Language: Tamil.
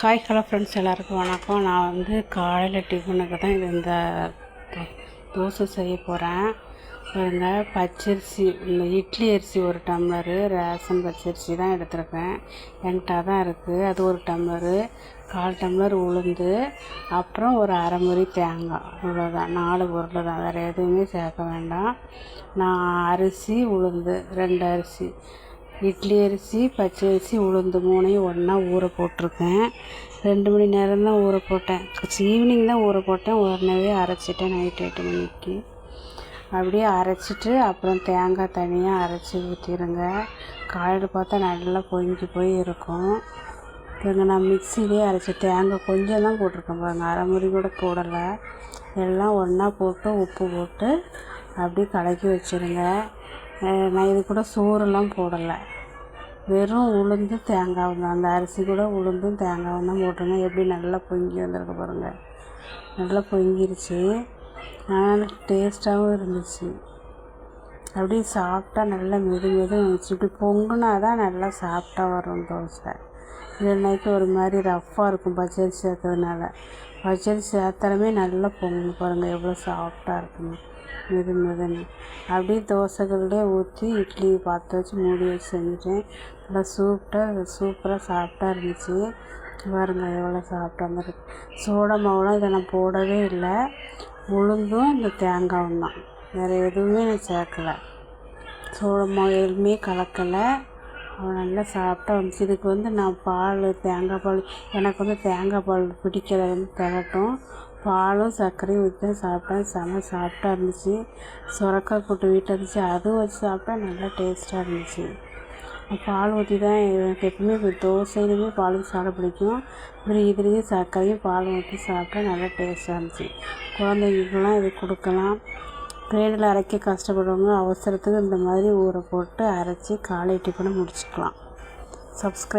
ஹாய் ஹலோ ஃப்ரெண்ட்ஸ் எல்லாருக்கும் வணக்கம். நான் வந்து காலையில் டிஃபனுக்கு தான் இது இந்த தோசை செய்ய போகிறேன் பாருங்க பச்சரிசி இந்த இட்லி அரிசி ஒரு டம்ளரு ரேஷன் பச்சரிசி தான் எடுத்திருக்கேன். என்கிட்ட தான் இருக்குது அது ஒரு டம்ளரு கால் டம்ளர் உளுந்து அப்புறம் ஒரு அரை முறி தேங்காய். இவ்வளோதான் நாலு பொருள் தான். வேறு எதுவுமே சேர்க்க வேண்டாம். நான் அரிசி உளுந்து ரெண்டு அரிசி. இட்லி அரிசி பச்சை அரிசி உளுந்து மூணையும் ஒன்றா ஊற போட்டிருக்கேன். ரெண்டு மணி நேரம் தான் ஊற போட்டேன். ஈவினிங் தான் ஊற போட்டேன். உடனே அரைச்சிட்டேன் நைட் எட்டு மணிக்கு. அப்படியே அரைச்சிட்டு அப்புறம் தேங்காய் தனியாக அரைச்சி ஊற்றிடுங்க காலையில் பார்த்தா நல்லா பொங்கி போய் இருக்கும். இவங்க நான் மிக்சிலே அரைச்சி தேங்காய் கொஞ்சம் தான் போட்டிருக்கேன் பாருங்க. அரை முறி கூட போடலை. எல்லாம் ஒன்றா போட்டு உப்பு போட்டு அப்படியே கலக்கி வச்சுருங்க. நான் இது கூட சோறுலாம் போடலை. வெறும் உளுந்து தேங்காவும் தான் அந்த அரிசி கூட உளுந்தும் தேங்காவும் தான் போட்டுருங்க. எப்படி நல்லா பொங்கி வந்திருக்கு பாருங்கள் நல்லா பொங்கிருச்சு. ஆனால் டேஸ்ட்டாகவும் இருந்துச்சு. அப்படியே சாப்பிட்டா நல்லா மெது மெது இருந்துச்சு இப்படி பொங்குனா தான் நல்லா சாப்பிட்டா வரும் தோசை. இல்லைனாக்கி ஒரு மாதிரி ரஃப்பாக இருக்கும் பச்சரிசி சேர்த்ததுனால வச்சது சேத்திரமே நல்லா பொங்கு பாருங்கள் எவ்வளோ சாஃப்டாக இருக்குன்னு. மெது மெதுன்னு. அப்படியே தோசைகள்லேயே ஊற்றி இட்லி பார்த்து வச்சு மூடி வச்சு செஞ்சுட்டேன். நல்லா சூப்பராக சூப்பராக சாஃப்டாக இருந்துச்சு. பாருங்க எவ்வளோ சாஃப்டாக மாதிரி சோடா மாவுலாம் இதை நான் போடவே இல்லை. உளுந்தும் இந்த தேங்காவும் தான். வேறு எதுவுமே நான் சேர்க்கல. சோள மாவு எதுவுமே கலக்கலை. நல்லா சாப்பிட்டா வந்துச்சு. இதுக்கு வந்து நான் பால் தேங்காய் பால் எனக்கு வந்து தேங்காய் பால் பிடிக்கல வந்து திரட்டும் பாலும் சர்க்கரையும் ஊற்றி சாப்பிட்டேன். செம சாப்பிட்டா இருந்துச்சு. சுரக்காய் கூட்டு வீட்டில் இருந்துச்சு. அதுவும் வச்சு சாப்பிட்டா நல்லா டேஸ்ட்டாக இருந்துச்சு. பால் ஊற்றி தான் எனக்கு எப்பவுமே இப்போ தோசையிலுமே பால் ஊற்றி சாப்பிட பிடிக்கும். அப்புறம் இதுலேயும் சர்க்கரையும் பால் ஊற்றி சாப்பிட்டா நல்லா டேஸ்ட்டாக இருந்துச்சு. குழந்தைங்களுக்குலாம் இது கொடுக்கலாம். ப்ரேடில் அரைக்க கஷ்டப்படுறவங்க அவசரத்துக்கு இந்த மாதிரி ஊற போட்டு அரைச்சி காலை டிஃபனை முடிச்சுக்கலாம். சப்ஸ்கிரைப்